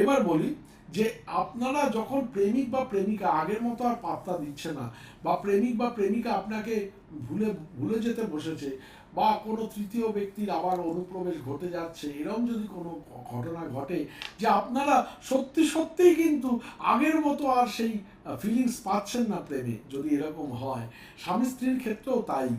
এবার বলি যে আপনারা যখন প্রেমিক বা প্রেমিকা, আগের মতো আর পাত্তা দিচ্ছে না, বা প্রেমিক বা প্রেমিকা আপনাকে ভুলে ভুলে যেতে বসেছে, বা কোনো তৃতীয় ব্যক্তির আবার অনুপ্রবেশ ঘটে যাচ্ছে এরকম যদি কোনো ঘটনা ঘটে যে আপনারা সত্যি, সত্যিই কিন্তু আগের মতো আর সেই ফিলিংস পাচ্ছেন না প্রেমে, যদি এরকম হয়। স্বামী স্ত্রীর ক্ষেত্রেও তাই।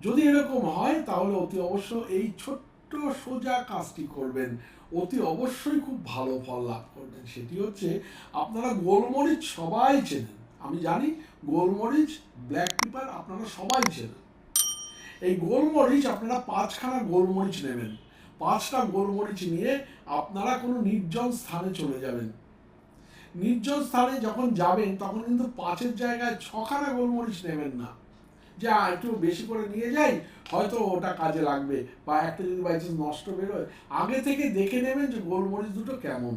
যদি এরকম হয়, তাহলে অতি অবশ্য এই ছোট্ট সোজা কাজটি করবেন। অতি অবশ্যই খুব ভালো ফল লাভ করবেন। সেটি হচ্ছে আপনারা গোলমরিচ সবাই চেনেন। আমি জানি গোলমরিচ ব্ল্যাক পেপার আপনারা সবাই চেনেন। এই গোলমরিচ, আপনারা পাঁচখানা গোলমরিচ নেবেন। পাঁচটা গোলমরিচ নিয়ে আপনারা কোনো নির্জন স্থানে চলে যাবেন। নির্জন স্থানে যখন যাবেন, তখন কিন্তু পাঁচের জায়গায় ছখানা গোলমরিচ নেবেন না। যে একটু বেশি করে নিয়ে যাই, হয়তো ওটা কাজে লাগবে। বা একটা যদি বাই চান্স নষ্ট বেরোয়, আগে থেকে দেখে নেবেন যে গোলমরিচ দুটো কেমন।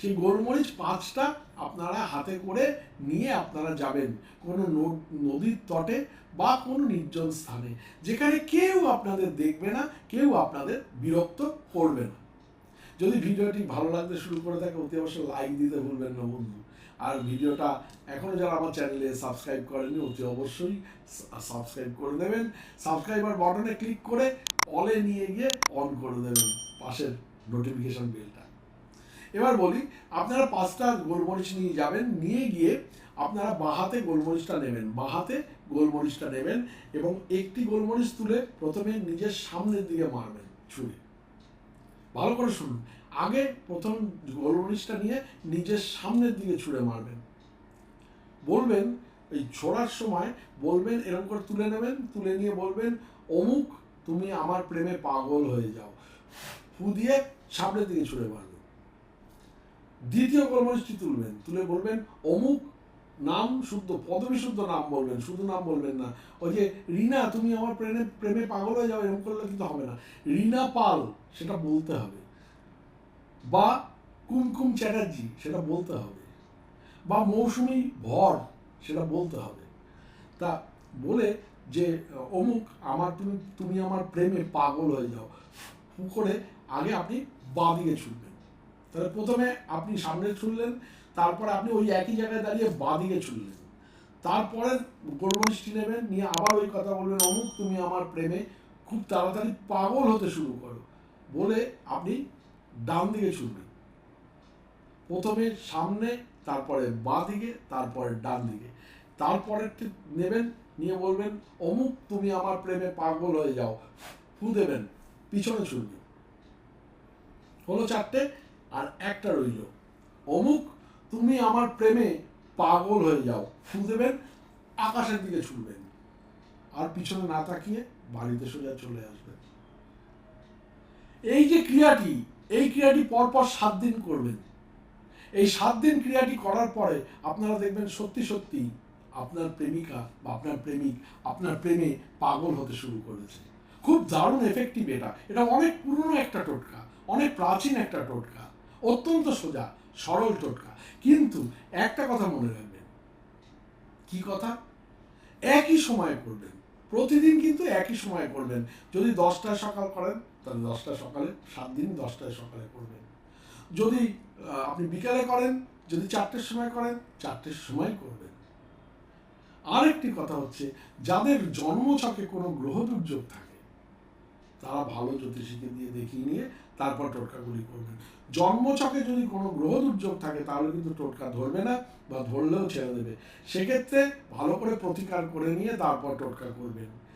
সেই গোলমরিচ পাঁচটা আপনারা হাতে করে নিয়ে আপনারা যাবেন কোনো নদীর তটে বা কোনো নির্জন স্থানে। যেখানে কেউ আপনাদের দেখবে না, কেউ আপনাদের বিরক্ত করবে না। যদি ভিডিওটি ভালো লাগতে শুরু করে থাকে, অতি অবশ্যই লাইক দিতে ভুলবেন না বন্ধু। আর ভিডিওটা এখনও যারা আমার চ্যানেলে সাবস্ক্রাইব করেনি অতি অবশ্যই সাবস্ক্রাইব করে দেবেন সাবস্ক্রাইবার বাটনে ক্লিক করে অলে নিয়ে গিয়ে অন করে দেবেন, পাশের নোটিফিকেশন বেলটা এবার বলি, আপনারা পাঁচটা গোলমরিচ নিয়ে যাবেন, নিয়ে গিয়ে আপনারা বাহাতে গোলমরিচটা নেবেন, বাহাতে গোলমরিচটা নেবেন এবং একটি গোলমরিচ তুলে প্রথমে নিজের সামনের দিকে মারবেন ছুরি ভালো করে শুনুন। আগে প্রথম গোলমরিচটা নিয়ে নিজের সামনের দিকে ছুঁড়ে মারবেন। বলবেন, এই ছোড়ার সময় বলবেন, এরকম করে তুলে নেবেন, তুলে নিয়ে বলবেন, অমুক, তুমি আমার প্রেমে পাগল হয়ে যাও। ফু দিয়ে সামনের দিকে ছুঁড়ে মারবেন। দ্বিতীয় গোলমরিচটি তুলবেন। তুলে বলবেন, অমুক নাম শুদ্ধ পদবী শুদ্ধ নাম বলবেন, শুধু নাম বলবেন না। ওই যে, রিনা, তুমি আমার প্রেমে প্রেমে পাগল হয়ে যাও, এরকম করলে কিন্তু হবে না। রিনা পাল সেটা বলতে হবে। বা, কুমকুম চ্যাটার্জি সেটা বলতে হবে। বা, মৌসুমি ভর সেটা বলতে হবে। তা বলে যে, অমুক, আমার তুমি তুমি আমার প্রেমে পাগল হয়ে যাও। করে আগে আপনি বাঁ দিকে ছুটবেন। তাহলে প্রথমে আপনি সামনে ছুটলেন তারপরে আপনি ওই একই জায়গায় দাঁড়িয়ে বাঁ দিকে ছুটলেন। তারপরে গোলমরিচটি নেবেন, নিয়ে আবার ওই কথা বলবেন, অমুক, তুমি আমার প্রেমে খুব তাড়াতাড়ি পাগল হতে শুরু করো। বলে আপনি ডান দিকে ছুটবেন প্রথমে সামনে, তারপরে বাঁ দিকে, তারপরে ডান দিকে। তারপরে নেবেন, নিয়ে বলবেন, অমুক, তুমি আমার প্রেমে পাগল হয়ে যাও। ফু দেবেন, পিছনে ছুটবেন হলো চারটে, আর একটা রইল। অমুক তুমি আমার প্রেমে পাগল হয়ে যাও। ফু দেবেন, আকাশের দিকে ছুটবেন আর পিছনে না তাকিয়ে বাড়িতে সোজা চলে আসবেন। এই যে ক্রিয়াটি, এই ক্রিয়াটি পরপর সাত দিন করবেন। এই সাত দিন ক্রিয়াটি করার পরে আপনারা দেখবেন সত্যি সত্যি আপনার প্রেমিকা বা আপনার প্রেমিক আপনার প্রেমে পাগল হতে শুরু করেছে। খুব দারুণ এফেক্টিভ এটা। এটা অনেক পুরনো একটা টোটকা, অনেক প্রাচীন একটা টোটকা। অত্যন্ত সোজা, সরল টোটকা। কিন্তু একটা কথা মনে রাখবেন। কি কথা? একই সময়ে করবেন। প্রতিদিন কিন্তু একই সময়ে করবেন। যদি দশটায় সকাল করেন, তাহলে দশটায় সকালে, সাত দিন দশটায় সকালে করবেন। যদি আপনি বিকালে করেন, যদি চারটের সময় করেন, চারটের সময় করবেন। আরেকটি কথা হচ্ছে, যাদের জন্মছকে কোনো গ্রহ দুর্যোগ থাকে তারা ভালো জ্যোতিষীকে দিয়ে দেখিয়ে নিয়ে তারপর টোটকাগুলি করবেন জন্মচকে যদি কোনো গ্রহ দুর্যোগ থাকে, তাহলে কিন্তু টোটকা ধরবে না বা ধরলেও ছেড়ে দেবে। সেক্ষেত্রে ভালো করে প্রতিকার করে নিয়ে তারপর টোটকা করবেন।